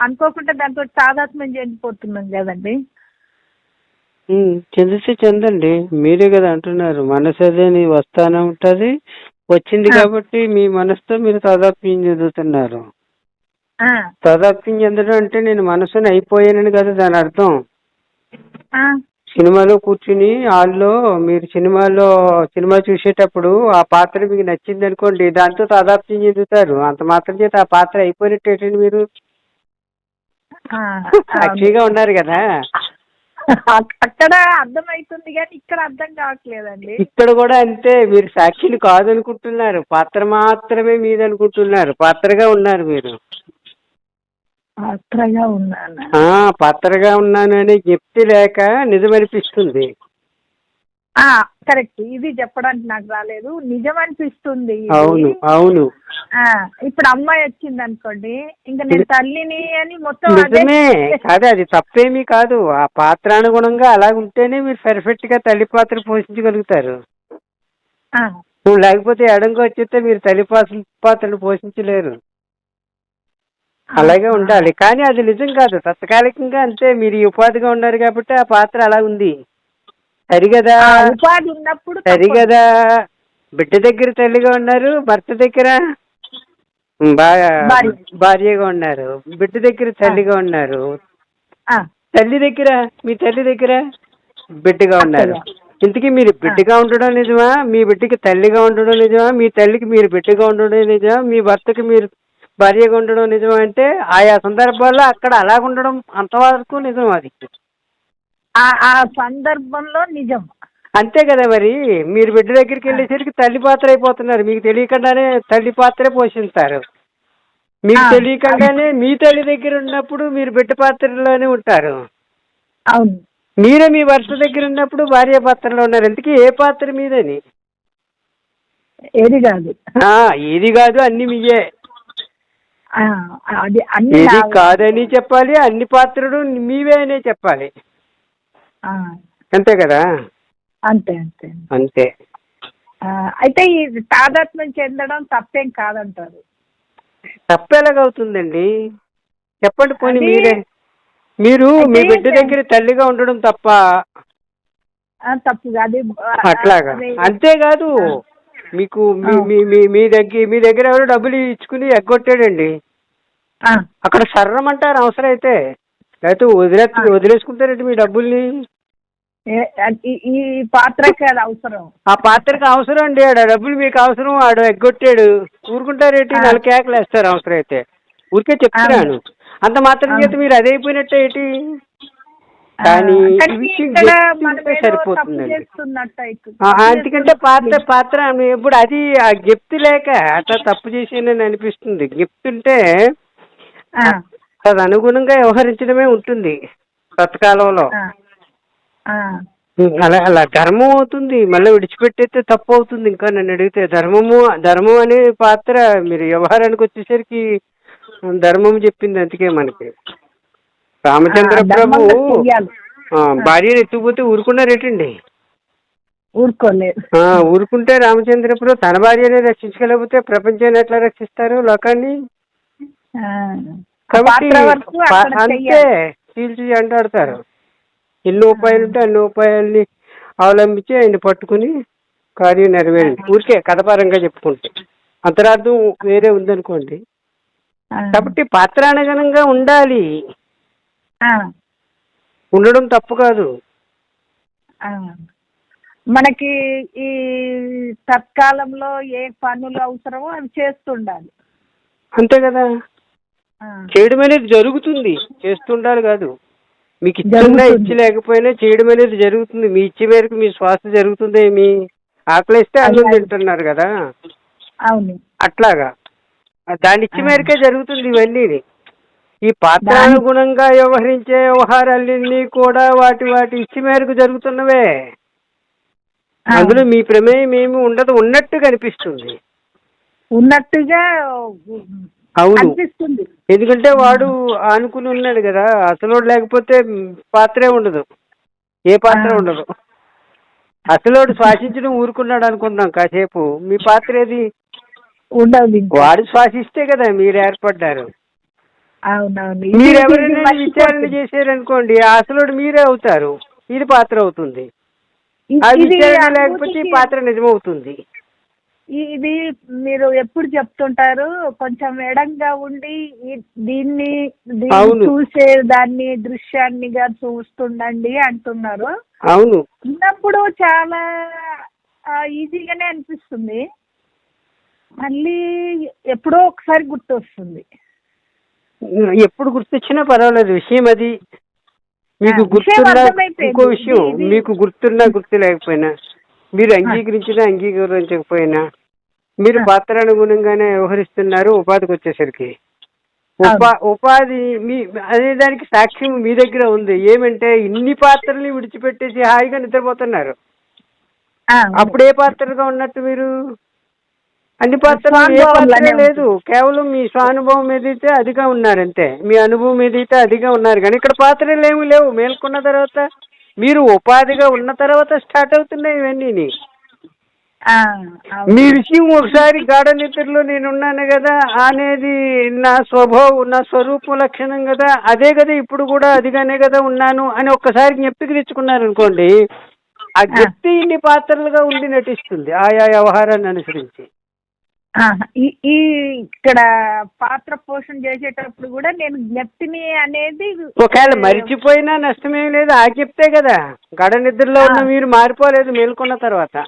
అనుకోకుండా దాంతో తాదాత్మ్యం చెందిపోతున్నాం కదండి. చెందితే చెందండి. మీరే కదా అంటున్నారు. మనసు అదేని వస్తానే ఉంటది. వచ్చింది. కాబట్టి మీ మనసుతో మీరు తాదాప్యం చెందుతున్నారు. తాదాప్యం చెందడం అంటే నేను మనసుని అయిపోయానని కదా దాని అర్థం. సినిమాలో కూర్చుని హాల్లో మీరు సినిమాలో సినిమా చూసేటప్పుడు ఆ పాత్ర మీకు నచ్చింది అనుకోండి దాంతో తాదాప్యం చెందుతారు. అంత మాత్రం చేత ఆ పాత్ర అయిపోయినట్టేటండి మీరు? సాక్షిగా ఉన్నారు కదా. అక్- అక్కడ అర్థమవుతుంది కానీ ఇక్కడ అర్థం కావట్లేదండి. ఇక్కడ కూడా అంతే మీరు సాక్షిని కాదనుకుంటున్నారు. పాత్ర మాత్రమే మీదనుకుంటున్నారు. పాత్రగా ఉన్నారు మీరు. పాత్రగా ఉన్నాను. ఆ పాత్రగా ఉన్నానని చెప్తే లేక నిజమనిపిస్తుంది. కరెక్ట్ ఇది చెప్పడానికి నాకు రాలేదు. నిజం అనిపిస్తుంది. అవును అవును. ఇప్పుడు అమ్మాయి వచ్చింది అనుకోండి ఇంకా నేను తల్లిని అని మొత్తం అదే నిజమే. అది తప్పేమీ కాదు. ఆ పాత్రానుగుణంగా అలా ఉంటేనే మీరు పర్ఫెక్ట్గా తల్లి పాత్ర పోషించగలుగుతారు. నువ్వు లేకపోతే ఎడంగా వచ్చేస్తే మీరు తల్లి పాత్ర పాత్రను పోషించలేరు. అలాగే ఉండాలి. కానీ అది నిజం కాదు. తత్కాలికంగా అంతే. మీరు ఈ ఉపాధిగా ఉన్నారు కాబట్టి ఆ పాత్ర అలా ఉంది. సరి కదా ఆ, ఉపాధి ఉన్నప్పుడు సరి తప్పదు. కదా బిడ్డ దగ్గర తల్లిగా ఉన్నారు భర్త దగ్గర? బాగా భార్య. భార్యగా ఉన్నారు బిడ్డ దగ్గర తల్లిగా ఉన్నారు. తల్లి దగ్గర? మీ తల్లి దగ్గర? బిడ్డగా ఉన్నారు. ఇంతకీ మీరు బిడ్డగా ఉండడం నిజమా? మీ బిడ్డకి తల్లిగా ఉండడం నిజమా? మీ తల్లికి మీరు బిడ్డగా ఉండడం నిజమా? మీ భర్తకి మీరు భార్యగా ఉండడం నిజమా? అంటే ఆయా సందర్భాల్లో అక్కడ అలాగ ఉండడం అంతవరకు నిజం అది. ఆ ఆ సందర్భంలో నిజం. అంతే కదా మరి. మీరు బిడ్డ దగ్గరికి వెళ్ళేసరికి తల్లి పాత్ర అయిపోతున్నారు. మీకు తెలియకుండానే తల్లి పాత్రే పోషిస్తారు. మీకు తెలియకుండానే మీ తల్లి దగ్గర ఉన్నప్పుడు మీరు బిడ్డ పాత్రలోనే ఉంటారు. అవును. మీరే మీ భర్త దగ్గర ఉన్నప్పుడు భార్య పాత్రలో ఉన్నారు. ఎందుకు ఏ పాత్ర మీదని? ఏది కాదు. ఆ, ఏది కాదు అన్ని మీయే. అది అన్ని ఏది. కాదని చెప్పాలి అన్ని పాత్రలు మీవే అనే చెప్పాలి. అంతే కదా? అంతే అంతే. అంతే. అయితే ఈ తాదాత్మ్యం చెందడం తప్పేం కాదంటారు. తప్పెలాగవుతుందండి. చెప్పండి పోనీ మీరే. మీరు మీ బిడ్డ దగ్గర తల్లిగా ఉండడం తప్ప. తప్పు ఆ, అట్లాగా? అంతేకాదు. మీకు మీ దగ్గర మీ దగ్గర ఎవరు డబ్బులు ఇచ్చుకుని ఎగ్గొట్టాడండి. అక్కడ సర్రమంటారు అవసరం అయితే లేకపోతే వదిలే వదిలేసుకుంటారండి మీ డబ్బుల్ని. ఈ- పాత్రకి అది అవసరం. ఆ పాత్రకి అవసరం అండి ఆడ డబ్బులు మీకు అవసరం ఆడు ఎగ్గొట్టాడు. ఊరుకుంటారేంటి. నాలుగు కేకలు వేస్తారు అవసరం అయితే ఊరికే చెప్తున్నాను. అంత మాత్రం చేత మీరు అదే అయిపోయినట్టే ఏంటి? కానీ సరిపోతుందండి. అందుకంటే పాత్ర పాత్ర ఇప్పుడు అది ఆ గిఫ్ట్ లేక అట్లా తప్పు చేసేనని అనిపిస్తుంది. గిఫ్ట్ ఉంటే ఆ, అది అనుగుణంగా వ్యవహరించడమే ఉంటుంది. సత్కాలంలో. అలా అలా ధర్మం అవుతుంది. మళ్ళీ విడిచిపెట్టేస్తే తప్పు అవుతుంది ఇంకా నన్ను అడిగితే ధర్మము ధర్మం అనే పాత్ర మీరు వ్యవహారానికి వచ్చేసరికి ధర్మం చెప్పింది అందుకే మనకి. రామచంద్ర ఆ, ప్రభు భార్యను ఎత్తుకుపోతే ఊరుకున్నారేటండి? ఊరుకోలేదు. ఆ, ఊరుకుంటే రామచంద్ర ప్రభు తన భార్యనే రక్షించగలిగితే ప్రపంచాన్ని ఎట్లా రక్షిస్తారు లోకాన్ని? కాబట్టి అంతే. చీల్చి అంటాడతారు ఎన్ని ఉపాయాలు ఉంటే అన్ని ఉపాయాల్ని అవలంబించి ఆయన పట్టుకుని కార్యం నెరవేరింది. ఊరికే కథపరంగా చెప్పుకుంటే. అంతరార్థం వేరే ఉందనుకోండి. కాబట్టి పాత్రానుగుణంగా ఉండాలి. ఆ, ఉండడం తప్పు కాదు. మనకి ఈ తత్కాలంలో ఏ పనులు అవసరమో అవి చేస్తుండాలి. అంతే కదా. చేయడం అనేది జరుగుతుంది. చేస్తుండాలి కాదు. మీకు ఇచ్చిన. ఇచ్చి లేకపోయినా చేయడం అనేది జరుగుతుంది. మీ ఇచ్చే మేరకు మీ శ్వాస జరుగుతుంది మీ ఆకలిస్తే అన్నం తింటున్నారు కదా? అవును. అట్లాగా. దాని ఇచ్చి. మేరకే జరుగుతుంది ఇవన్నీ ఈ పాత్రానుగుణంగా వ్యవహరించే వ్యవహారాలన్నీ కూడా వాటి వాటి ఇచ్చి మేరకు జరుగుతున్నవే. అందులో మీ ప్రమేయం ఏమి ఉండదు. ఉన్నట్టు కనిపిస్తుంది. ఉన్నట్టుగా అవును. అనిపిస్తుంది. ఎందుకంటే వాడు ఆనుకుని ఉన్నాడు కదా అసలు లేకపోతే పాత్రే ఉండదు. ఏ పాత్ర. ఉండదు. అసలోడు శ్వాసించడం ఊరుకున్నాడు అనుకుందాం కాసేపు. మీ పాత్ర ఏది? ఉండదు వాడు శ్వాసిస్తే కదా మీరు ఏర్పడ్డారు. మీరు ఎవరైనా విచారణ. చేశారనుకోండి అసలు మీరే అవుతారు. ఇది పాత్ర అవుతుంది. ఆ విచారణ ఆ లేకపోతే పాత్ర నిజమవుతుంది. ఇది మీరు ఎప్పుడు చెప్తుంటారు? కొంచెం ఎడంగా ఉండి దీన్ని. చూసే దాన్ని దృశ్యాన్నిగా చూస్తుండండి అంటున్నారు. అవును. ఉన్నప్పుడు చాలా ఈజీగానే అనిపిస్తుంది. మళ్ళీ ఎప్పుడో ఒకసారి గుర్తొస్తుంది. ఎప్పుడు గుర్తొచ్చినా పర్వాలేదు. విషయం అది. మీకు గుర్తున్నా. ఇంకో విషయం మీకు గుర్తున్నా గుర్తు లేకపోయినా మీరు అంగీకరించినా అంగీకరించకపోయినా మీరు ఆ. పాత్రానుగుణంగానే వ్యవహరిస్తున్నారు ఉపాధికి వచ్చేసరికి. ఉపా ఉపాధి మీ అనే దానికి సాక్ష్యం మీ దగ్గర ఉంది. ఏమంటే ఇన్ని పాత్రల్ని విడిచిపెట్టేసి హాయిగా నిద్రపోతున్నారు. అప్పుడు ఏ పాత్రగా ఉన్నట్టు మీరు? అన్ని పాత్రలు పాత్ర. లేదు. కేవలం మీ స్వానుభవం ఏదైతే అదిగా ఉన్నారంతే మీ అనుభవం ఏదైతే అదిగా ఉన్నారు. కానీ ఇక్కడ పాత్రలు ఏమి లేవు. మేల్కొన్న తర్వాత మీరు ఉపాధిగా ఉన్న తర్వాత స్టార్ట్ అవుతున్నాయి ఇవన్నీ. మీ విషయం ఒకసారి గాఢ నిద్రలో నేను ఉన్నాను కదా అనేది నా స్వభావం నా స్వరూపం లక్షణం కదా అదే కదా ఇప్పుడు కూడా అదిగానే కదా ఉన్నాను అని ఒక్కసారి జ్ఞప్తికి తెచ్చుకున్నారు అనుకోండి ఆ. జ్ఞప్తి ఇన్ని పాత్రలుగా ఉండి నటిస్తుంది ఆయా వ్యవహారాన్ని అనుసరించి. ఈ ఇక్కడ పాత్ర పోషణ చేసేటప్పుడు కూడా నేను జ్ఞప్తిని అనేది ఒకవేళ మరిచిపోయినా నష్టమేం లేదు. ఆ జ్ఞప్తే కదా. గడ నిద్రలో ఉన్న. మీరు మారిపోలేదు మేల్కొన్న తర్వాత.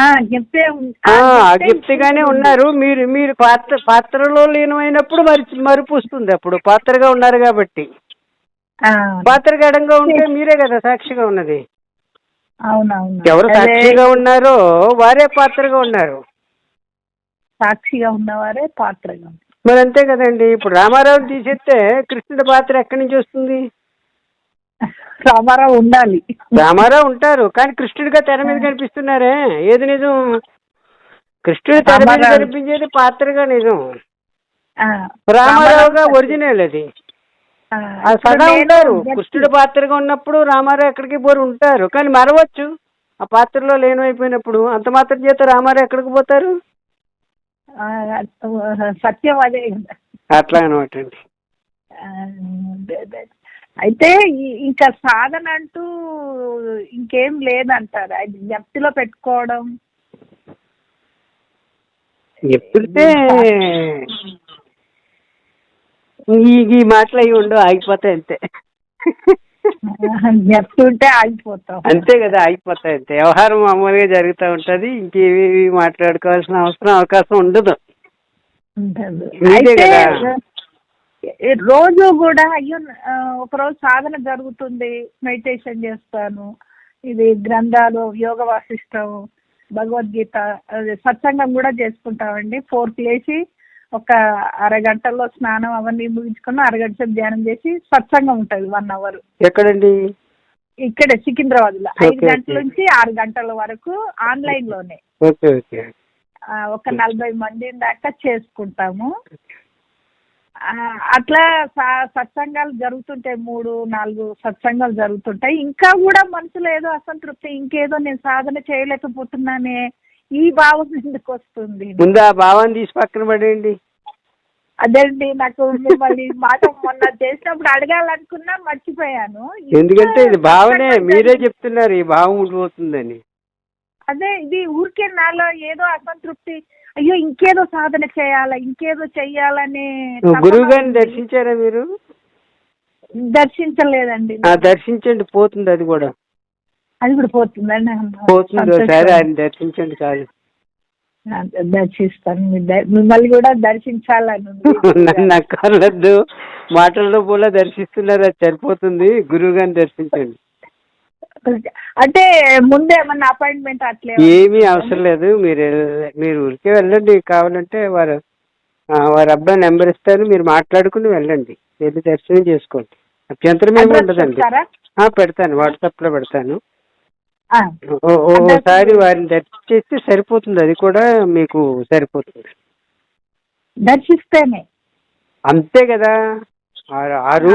ఆ, జ్ఞప్తే ఉం- ఆ ఆ జ్ఞప్తే జ్ఞప్తిగానే ఉన్నారు. మీరు మీరు పాత్ర పాత్రలో లీనమైనప్పుడు మరిచి మరుపు వస్తుంది అప్పుడు. పాత్రగా ఉన్నారు కాబట్టి. పాత్ర గడంగా ఉంటే మీరే కదా సాక్షిగా ఉన్నది. ఎవరు సాక్షిగా ఉన్నారో వారే పాత్రగా ఉన్నారు. సాక్షిగా ఉన్నవారే పాత్రగా. మరి అంతే కదండి ఇప్పుడు రామారావుని తీసేస్తే కృష్ణుడి పాత్ర ఎక్కడి నుంచి వస్తుంది? రామారావు ఉండాలి. రామారావు ఉంటారు కానీ కృష్ణుడిగా తెర మీద కనిపిస్తున్నారే? ఏది నిజం? కృష్ణుడి తెర మీద రామారావు. కనిపించేది పాత్రగా నిజం. రామారావుగా రామారావు ఒరిజినల్ అది. సదా ఉంటారు కృష్ణుడి పాత్రగా ఉన్నప్పుడు రామారావు ఎక్కడికి పోరు ఉంటారు కానీ మరవచ్చు. ఆ పాత్రలో లేనైపోయినప్పుడు అంత మాత్రం చేత రామారావు ఎక్కడికి పోతారు? సత్యం అదే కదా. అట్లా అనమాట అండి. అయితే ఇంకా సాధన అంటూ ఇంకేం లేదంటారు అది జ్ఞప్తిలో పెట్టుకోవడం ఎప్పుడితే ఈ ఈ మాటలు అవి ఉండవు ఆగిపోతాయి అంతే జ్ఞప్తి ఉంటే ఆగిపోతాం అంతే కదా ఆగిపోతాయి అంతే. వ్యవహారం మామూలుగా జరుగుతూ ఉంటది ఇంకేవి మాట్లాడుకోవాల్సిన అవసరం అవకాశం ఉండదు. అయితే రోజు కూడా అయ్యో ఆ, ఒకరోజు సాధన జరుగుతుంది మెడిటేషన్ చేస్తాను. ఇది గ్రంథాలు యోగ వాసిష్టం భగవద్గీత సత్సంగం కూడా చేసుకుంటామండి. ఫోర్కి లేచి ఒక అరగంటలో స్నానం అవన్నీ ముగించుకుని అరగంట సేపు ధ్యానం చేసి సత్సంగం ఉంటుంది వన్ అవర్ ఎక్కడండి? ఇక్కడే సికింద్రాబాద్లో ఐదు గంటల. నుంచి ఆరు గంటల వరకు ఆన్లైన్లోనే ఒక నలభై మంది దాకా చేసుకుంటాము. అట్లా సత్సంగాలు జరుగుతుంటాయి మూడు నాలుగు సత్సంగాలు జరుగుతుంటాయి. ఇంకా కూడా మనసులో ఏదో అసంతృప్తి ఇంకేదో నేను సాధన చేయలేకపోతున్నానే ఈ భావం ఎందుకు వస్తుంది? ముందు ఆ భావాన్ని తీసి పక్కన పడేయండి. అదేండి నాకు మిమ్మల్ని మాట మొన్న చేసినప్పుడు అడగాలనుకున్నా మర్చిపోయాను. ఎందుకంటే ఇది భావనే మీరే చెప్తున్నారు ఈ భావం ఉండిపోతుందని అదే ఇది ఊరికే నాలో ఏదో అసంతృప్తి. అయ్యో ఇంకేదో సాధన చేయాలా ఇంకేదో చెయ్యాలనే గురువు గారిని. దర్శించారా మీరు? దర్శించలేదండి. దర్శించండి పోతుంది అది కూడా. అది కూడా పోతుందండి పోతుంది. ఒకసారి ఆయన దర్శించండి చాలు దర్శిస్తాను. మిమ్మల్ని కూడా దర్శించాలని. నన్ను అక్కర్లేదు. మాటల్లో కూడా దర్శిస్తున్నారు? అది సరిపోతుంది. గురువు గారిని దర్శించండి. అంటే ముందే ఏమన్నా అపాయింట్మెంట్ అట్లే ఏమీ అవసరం లేదు. మీరు మీరు ఊరికే వెళ్ళండి. కావాలంటే వారు వారి అబ్బాయి నెంబర్ ఇస్తారు. మీరు మాట్లాడుకుని వెళ్ళండి. వెళ్ళి దర్శనం చేసుకోండి. అభ్యంతరం ఏమి ఉండదండి. పెడతాను. వాట్సాప్లో పెడతాను. ఓసారి వారిని దర్శించేస్తే సరిపోతుంది అది కూడా మీకు సరిపోతుంది. దర్శిస్తేనే. అంతే కదా. ఆరు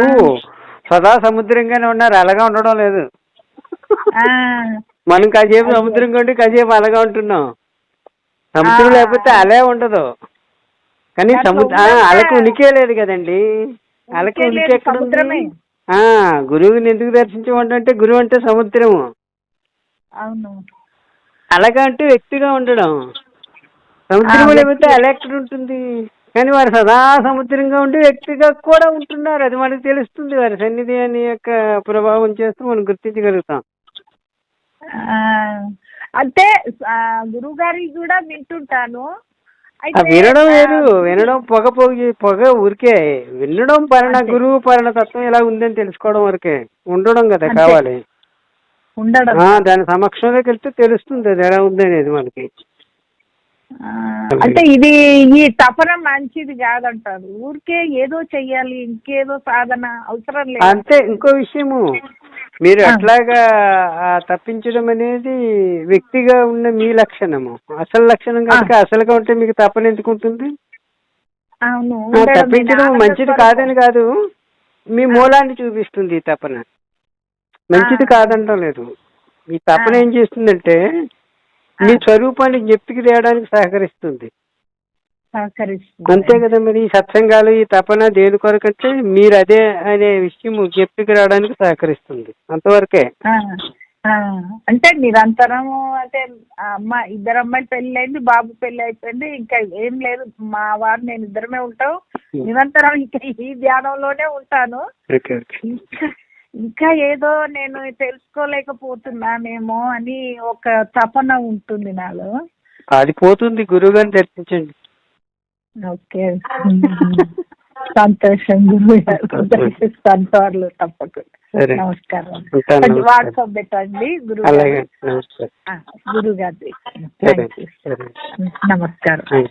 సదా సముద్రంగానే ఉన్నారు అలాగా ఉండడం లేదు. మనం కాసేపు సముద్రం కొండి కాసేపు అలాగా ఉంటున్నాం. సముద్రం. లేకపోతే అలే ఉండదు. కానీ సముద్ర అలకు ఉనికే లేదు కదండి. అలకు ఉనికే ఎక్కడ ఉంది? సముద్రమే. ఆ గురువుని ఎందుకు దర్శించమంటే గురువు అంటే సముద్రము. అవును. అలాగా అంటే వ్యక్తిగా ఉండడం. సముద్రం లేకపోతే వ్యక్తి. అలా ఎక్కడ ఉంటుంది. కానీ వారు సదా సముద్రంగా ఉండి వ్యక్తిగా కూడా ఉంటున్నారు. అది మనకు తెలుస్తుంది. వారి సన్నిధి అని యొక్క ప్రభావం చేస్తూ మనం గుర్తించగలుగుతాం. అంటే గురువు గారి కూడా వింటుంటాను. వినడం వేరు. వినడం పొగ పోగి పొగ ఊరికే. వినడం పరణ. గురువు పరణ తత్వం ఎలా ఉందని తెలుసుకోవడం వరకే. ఉండడం కదా. కావాలి. ఉండడం. దాని సమక్షంలోకి వెళ్తే తెలుస్తుంది అది ఎలా ఉంది అనేది మనకి. అంటే ఇది ఈ తపన మంచిది కాదంటారు. ఊరికే ఏదో చెయ్యాలి ఇంకేదో సాధన అవసరం లేదు. అంతే ఇంకో విషయము. మీరు. అట్లాగా తప్పించడం అనేది వ్యక్తిగా ఉన్న మీ లక్షణము. అసలు లక్షణం కనుక అసలుగా ఉంటే మీకు తప్పని ఎందుకు ఉంటుంది? తప్పించడం మంచిది. కాదని కాదు మీ మూలాన్ని చూపిస్తుంది ఈ తపన. మంచిది. కాదంటం లేదు. ఈ తపన. ఏం చేస్తుందంటే మీ స్వరూపాన్ని జ్ఞప్తికి తేయడానికి సహకరిస్తుంది. అంతే కదా మరి ఈ సత్సంగాలు ఈ తపన దేని కొరకంటే మీరు అదే అనే విషయం జ్ఞప్తికి రావడానికి సహకరిస్తుంది. అంతవరకే. అంటే నిరంతరము అంటే అమ్మ ఇద్దరు అమ్మాయిలు పెళ్ళి అయింది బాబు పెళ్ళి అయిపోయింది ఇంకా ఏం లేదు. మా వారు నేను ఇద్దరమే ఉంటాం. నిరంతరం ఇంకా ఈ ధ్యానంలోనే ఉంటాను. ఇంకా ఏదో నేను తెలుసుకోలేకపోతున్నానేమో అని ఒక తపన ఉంటుంది నాలో. అది పోతుంది గురువు గారిని దర్శించండి. ఓకే. సంతోషం గురువు గారు. తప్పకుండా. నమస్కారం. వాట్సాప్ పెట్టండి గురువు గురువు గారి. నమస్కారం.